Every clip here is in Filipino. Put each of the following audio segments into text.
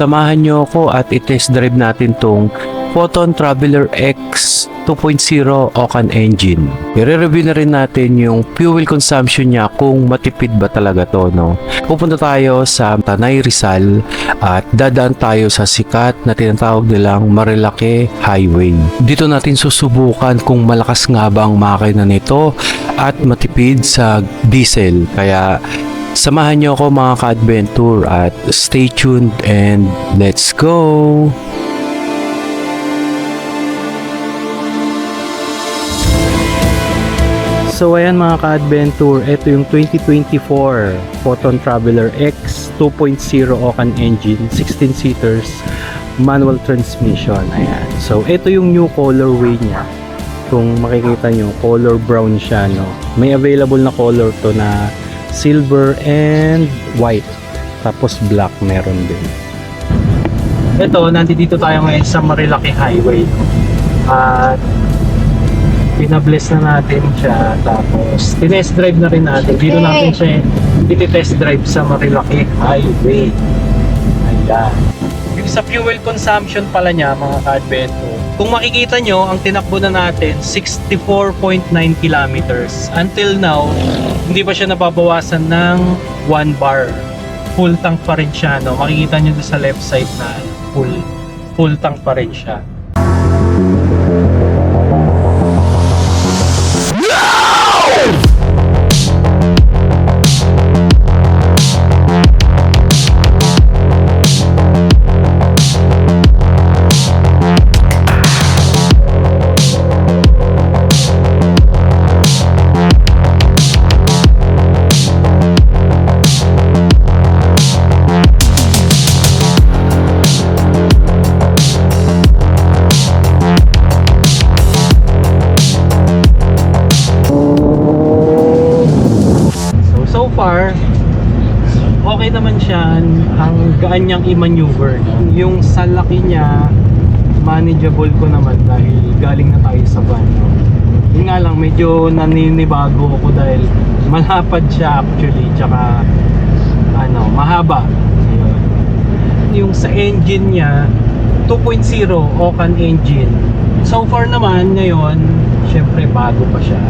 samahan nyo ako at i-test drive natin tong Photon Traveler X 2.0 Ocan engine. I-review na rin natin yung fuel consumption niya kung matipid ba talaga to, no? Pupunta tayo sa Tanay Rizal at dadaan tayo sa sikat na tinatawag nilang Marilake Highway. Dito natin susubukan kung malakas nga ba ang makina nito at matipid sa diesel. Kaya samahan niyo ako mga ka-adventure at stay tuned and let's go! So ayan mga ka-adventure, ito yung 2024 Photon Traveler X 2.0 Ocan engine, 16 seaters, manual transmission. Ayan. So ito yung new colorway niya. Kung makikita nyo, color brown siya. No? May available na color to na silver and white. Tapos black meron din. Ito, nandito tayo ngayon sa Marilaki Highway. At pinabless na natin siya tapos tinest drive na rin natin dito natin siya iti-test drive sa Marilaki Highway ayan yung sa fuel consumption pala niya mga ka-advento kung makikita nyo ang tinakbo na natin 64.9 kilometers. Until now hindi pa siya nababawasan ng 1 bar. Full tank pa rin siya no? makikita nyo sa left side na full full tank pa rin siya naman siya. Ang gaan niyang i-maneuver. Yung sa laki niya, manageable ko naman dahil galing na tayo sa van. Yun nga lang, medyo naninibago ako dahil malapad siya actually. Tsaka, ano, mahaba. Ayun. Yung sa engine niya, 2.0 Ocan engine. So far naman, ngayon, syempre bago pa siya.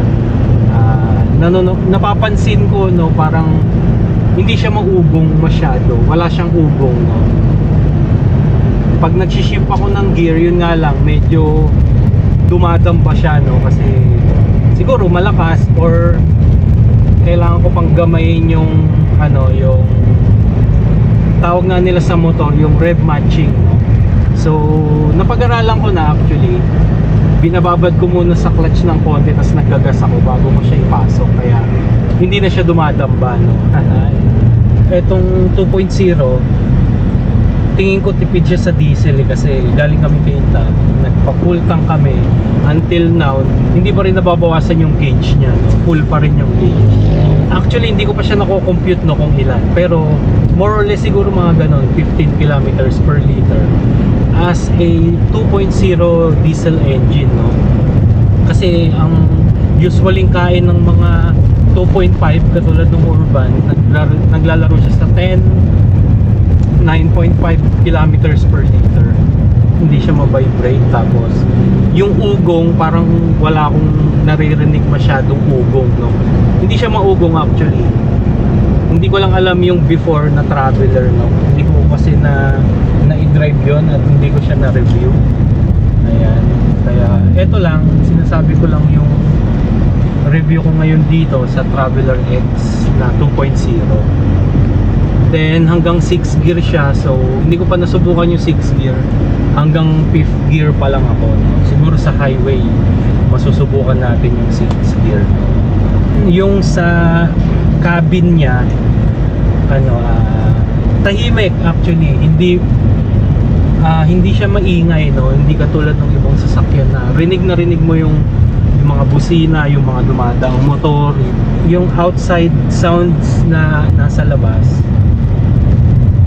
Ah, nanono, napapansin ko no parang hindi siya maugong masyado. Wala siyang ugong no? Pag nagsiship ako ng gear yun nga lang medyo dumadamba siya no? Kasi siguro malakas or kailangan ko pang gamayin yung ano yung tawag nga nila sa motor yung rev matching no? so napag-aralan ko na actually. Binababad ko muna sa clutch ng konti tapos naggagas ako bago ko siya ipasok. Kaya hindi na siya dumadamba no? Etong 2.0 tingin ko tipid siya sa diesel eh, kasi galing kami pinta nagpa full tank kami. Until now hindi pa rin nababawasan yung gauge niya no? full pa rin yung gauge. Actually hindi ko pa siya nako-compute no kung ilan. Pero more or less siguro mga ganon 15 kilometers per liter. As a 2.0 diesel engine no? Kasi ang usually kain ng mga 2.5 katulad ng urban naglalaro, naglalaro siya sa 10 9.5 kilometers per liter. Hindi siya ma-vibrate tapos yung ugong parang wala akong naririnig masyadong ugong no? Hindi siya maugong actually. Hindi ko lang alam yung before na traveler no? Hindi ko kasi na na-drive yon at hindi ko siya na-review. Ayan. Kaya eto lang sinasabi ko lang yung review ko ngayon dito sa Traveler X na 2.0 then hanggang 6 gear siya. So hindi ko pa nasubukan yung 6 gear. Hanggang 5th gear pa lang ako. No? siguro sa highway masusubukan natin yung 6 gear. Yung sa cabin niya ano ah, tahimik actually. Hindi ah, hindi siya maingay no? Hindi katulad ng ibang sasakyan na rinig na rinig mo yung yung mga busina, yung mga dumadaang motor, yung outside sounds na nasa labas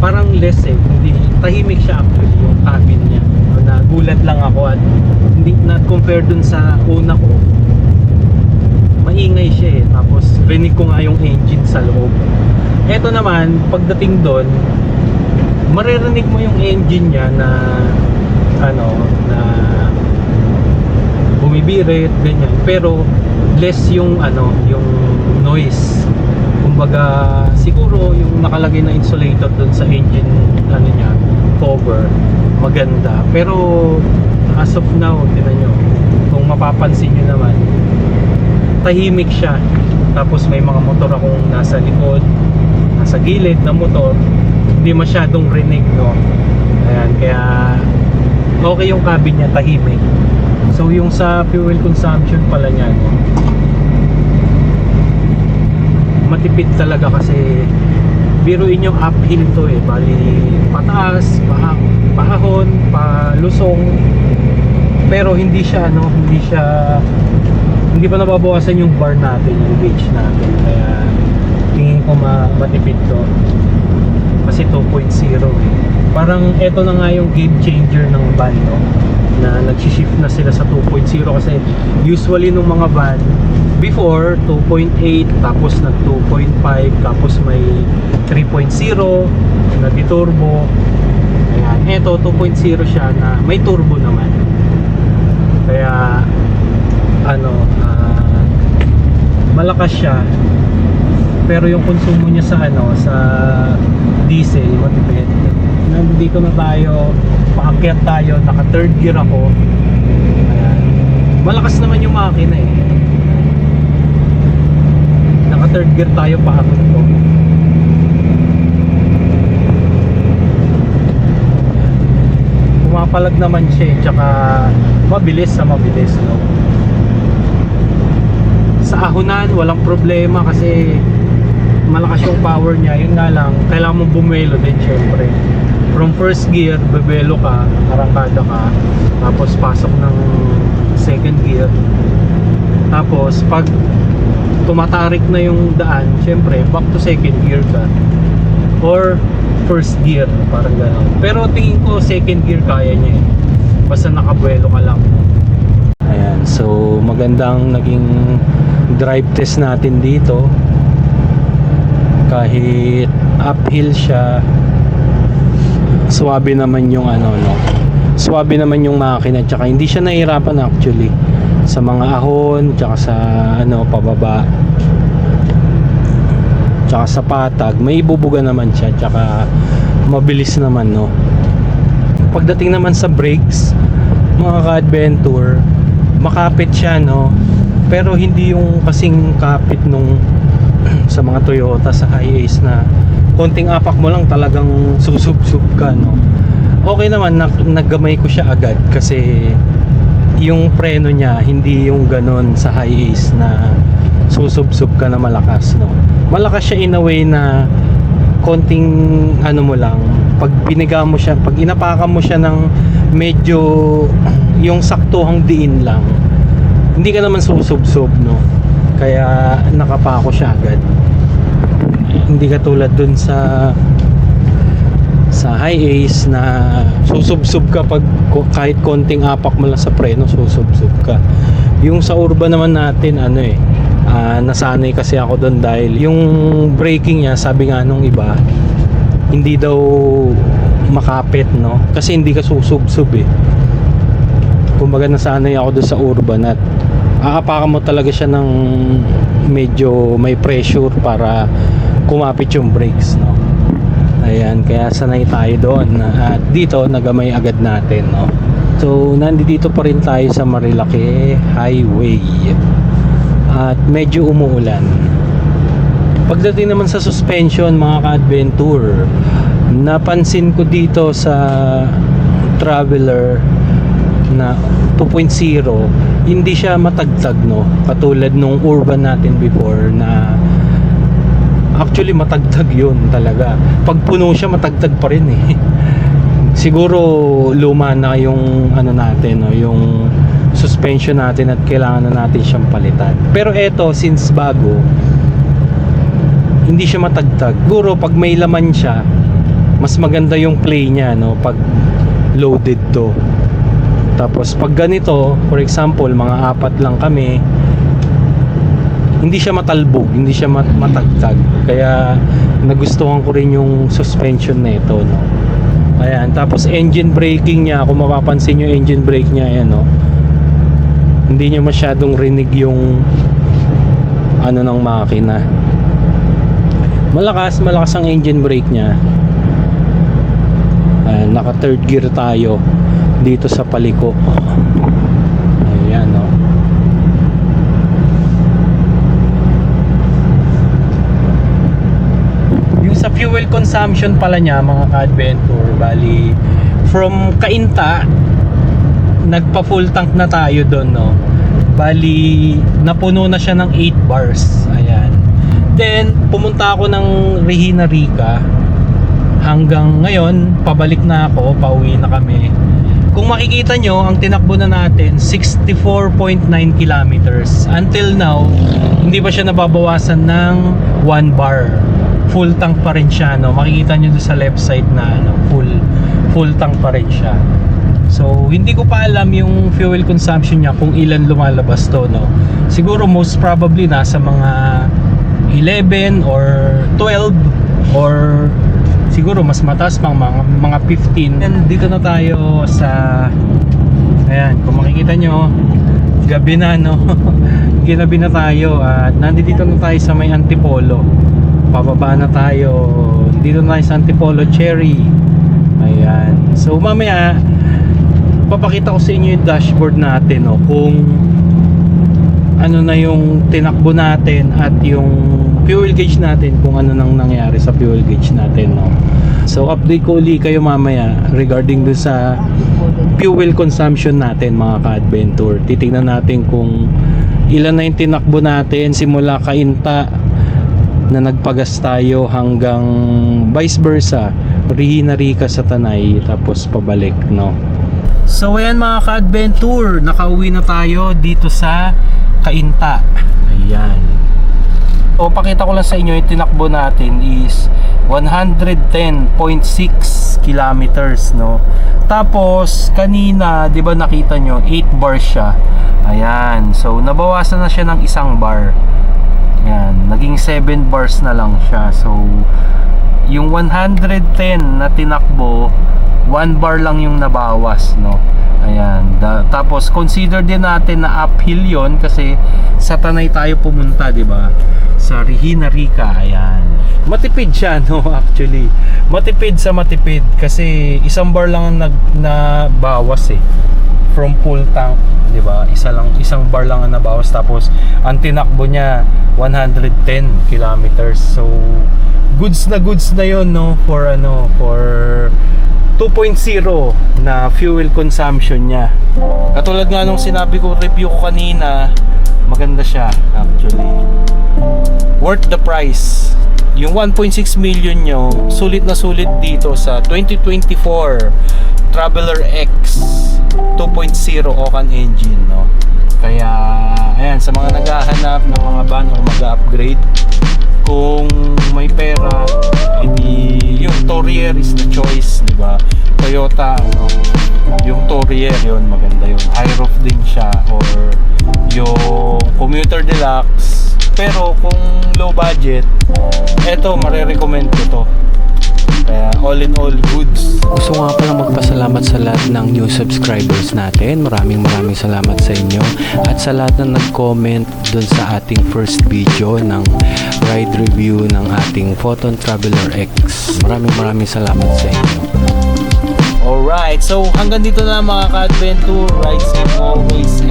parang less eh, hindi tahimik siya actually yung cabin niya. No, nagulat lang ako at hindi na compare dun sa una ko. Maingay siya eh. Tapos rinig ko nga yung engine sa loob. Eto naman, pagdating doon, maririnig mo yung engine niya na ano na bumibirit ganyan. Pero less yung ano yung noise. Kumbaga siguro yung nakalagay na insulator doon sa engine ano niya cover maganda. Pero as of now tinan nyo kung mapapansin nyo naman tahimik siya. Tapos may mga motor akong nasa likod nasa gilid na motor hindi masyadong rinig no? Ayan kaya okay yung cabin niya tahimik so yung sa fuel consumption pala niya no matipid talaga kasi biruin yung uphill to eh. Bali pataas pa paahon palusong. Pero hindi siya ano hindi siya hindi pa nababawasan yung bar natin yung gauge natin. Kaya tingin ko ma matipid to. Kasi 2.0 eh. Parang eto na nga yung game changer ng van no na nag-shift na sila sa 2.0 kasi usually nung mga van before 2.8 tapos nag 2.5 tapos may 3.0 na di-turbo ayan eto 2.0 siya na may turbo naman. Kaya ano ah, malakas siya. Pero yung konsumo niya sa ano sa diesel matipid. Nandito na tayo paakyat tayo naka third gear ako. Ayan. Malakas naman yung makina eh. Naka third gear tayo paakot ko. Pumapalag naman siya eh, tsaka mabilis sa mabilis no? Sa ahonan walang problema kasi malakas yung power niya. Yun nga lang kailangan mong bumelo din syempre from first gear bebelo ka arangkada ka tapos pasok ng second gear. Tapos pag tumatarik na yung daan syempre back to second gear ka. Or first gear parang gano'n. Pero tingin ko second gear kaya niya eh. Basta nakabuelo ka lang. Ayan so magandang naging drive test natin dito. Kahit uphill siya swabe naman yung ano no? Swabe naman yung makina tsaka hindi siya nahirapan actually sa mga ahon tsaka sa ano pababa. Tsaka sa patag may ibubuga naman siya tsaka mabilis naman no? Pagdating naman sa brakes mga ka-adventure makapit siya no? Pero hindi yung kasing kapit nung sa mga Toyota sa high na konting apak mo lang talagang susub-sub ka no? Okay naman nag naggamay ko siya agad kasi yung preno niya hindi yung ganon sa high ace na susub-sub ka na malakas no? Malakas siya in a way na konting ano mo lang pag biniga mo siya pag inapakan mo siya ng medyo yung saktuhang diin lang hindi ka naman susub-sub no? Kaya nakapako siya agad hindi katulad dun sa sa high ace na susub-sub ka pag kahit konting apak mo lang sa preno susub-sub ka. Yung sa urban naman natin ano eh ah, nasanay kasi ako doon dahil yung braking niya sabi nga nung iba hindi daw makapit no? Kasi hindi ka susub-sub eh. Kumbaga nasanay ako doon sa urban at aapakan mo talaga siya ng medyo may pressure para kumapit yung brakes no? Ayan kaya sanay tayo doon. At dito nagamay agad natin no? So nandito pa rin tayo sa Marilake Highway. At medyo umuulan. Pagdating naman sa suspension mga ka-adventure napansin ko dito sa traveler na 2.0 hindi siya matagtag no? Katulad nung urban natin before na actually matagtag yun talaga. Pag puno siya matagtag pa rin eh. Siguro luma na yung ano natin no yung suspension natin at kailangan na natin siyang palitan. Pero eto since bago hindi siya matagtag siguro pag may laman siya mas maganda yung play niya no pag loaded to. Tapos pag ganito for example mga apat lang kami hindi siya matalbog hindi siya mat- matagtag kaya nagustuhan ko rin yung suspension nito no Ayan, tapos engine braking niya, kung mapapansin nyo engine brake niya, ayan o. Hindi niya masyadong rinig yung ano ng makina. Malakas, malakas ang engine brake niya. Ayan, naka third gear tayo dito sa paliko. Ayan o. Yung sa fuel consumption pala niya mga ka-adventure, bali from Kainta nagpa full tank na tayo doon no. Bali napuno na siya ng 8 bars. Ayan. Then pumunta ako ng Regina Rica hanggang ngayon pabalik na ako, pauwi na kami. Kung makikita nyo, ang tinakbo na natin 64.9 kilometers. Until now, hindi pa siya nababawasan ng 1 bar. Full tank pa rin siya, no? Makikita nyo sa left side na ano, full full tank pa rin siya. So, hindi ko pa alam yung fuel consumption niya kung ilan lumalabas to, no? Siguro most probably nasa mga 11 or 12 or siguro mas mataas pang mga, mga 15 and dito na tayo sa ayan kung makikita nyo gabi na no ginabi na tayo at nandito na tayo sa may Antipolo pababa na tayo dito na sa Antipolo Cherry ayan so mamaya papakita ko sa inyo yung dashboard natin no kung ano na yung tinakbo natin at yung fuel gauge natin kung ano nang nangyari sa fuel gauge natin no. So update ko uli kayo mamaya regarding dun sa fuel consumption natin mga ka-adventure. Titingnan natin kung ilan na yung tinakbo natin simula kainta na nagpagas tayo hanggang vice versa Regina Rica sa Tanay tapos pabalik no. So ayan mga ka-adventure, nakauwi na tayo dito sa Kainta. Ayan. O pakita ko lang sa inyo yung tinakbo natin is 110.6 kilometers no. Tapos kanina, 'di ba nakita nyo 8 bars siya. Ayan. So nabawasan na siya ng isang bar. Ayan, naging 7 bars na lang siya. So yung 110 na tinakbo, 1 bar lang yung nabawas no. Ayan. Da, tapos consider din natin na uphill 'yon kasi sa Tanay tayo pumunta, 'di ba? Sa Regina Rica, ayan. Matipid siya no actually. Matipid sa matipid kasi isang bar lang ang nag na eh from full tank, 'di ba? Isa lang isang bar lang ang nabawas tapos ang tinakbo niya 110 kilometers. So goods na goods na 'yon no for ano for 2.0 na fuel consumption niya. Katulad nga nung sinabi ko review ko kanina, maganda siya actually. Worth the price. Yung 1.6 million nyo, sulit na sulit dito sa 2024 Traveler X 2.0 Ocan engine, no? Kaya, ayan, sa mga naghahanap ng mga van or mag-upgrade, kung may pera, hindi yung Torrier is the choice, di ba? Toyota, ano, yung Torrier yun, maganda yun. Roof din siya or yung Commuter Deluxe. Pero kung low budget, eto, marirecommend ko to. Kaya all in all goods. Gusto nga pala magpasalamat sa lahat ng new subscribers natin. Maraming maraming salamat sa inyo. At sa lahat na nag-comment dun sa ating first video ng ride review ng ating Photon Traveler X. Maraming maraming salamat sa inyo. Alright, so hanggang dito na mga ka-adventure. Ride safe always